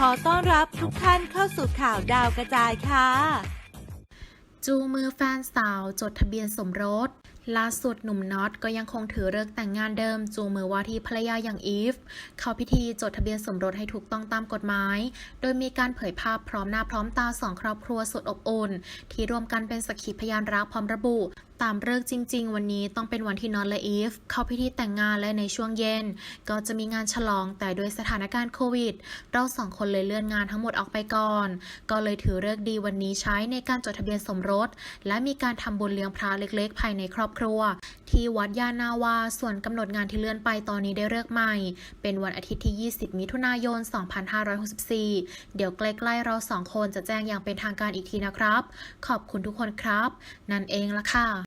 ขอต้อนรับทุกท่านเข้าสู่ข่าวดาวกระจายค่ะ จูมือแฟนสาวจดทะเบียนสมรส ล่าสุดหนุ่มน็อตก็ยังคงถือเลิกแต่งงานเดิม จูมือว่าที่ภรรยาอย่างอีฟ เข้าพิธีจดทะเบียนสมรสให้ถูกต้องตามกฎหมาย โดยมีการเผยภาพพร้อมหน้าพร้อมตาสองครอบครัวสุดอบอุ่น ที่รวมกันเป็นสักขีพยานรักพร้อมระบุ ตามเลิกจริง ๆ วันนี้ต้องเป็นวันที่นอตและอีฟเข้าพิธีแต่งงานและในช่วงเย็น ก็จะมีงานฉลองแต่ด้วยสถานการณ์โควิด เราสองคนเลยเลื่อนงานทั้งหมดออกไปก่อน ก็เลยถือเลิกดีวันนี้ใช้ในการจดทะเบียนสมรส และมีการทำบุญเลี้ยงพระเล็ก ๆ ภายในครอบครัว ที่วัดยานาวาส่วนกำหนดงานที่เลื่อนไปตอนนี้ได้เลิกใหม่ เป็นวันอาทิตย์ที่ 20 มิถุนายน 2564 เดี๋ยวใกล้ๆเราสองคนจะแจ้งอย่างเป็นทางการอีกทีนะครับ ขอบคุณทุกคนครับ นั่นเองละค่ะ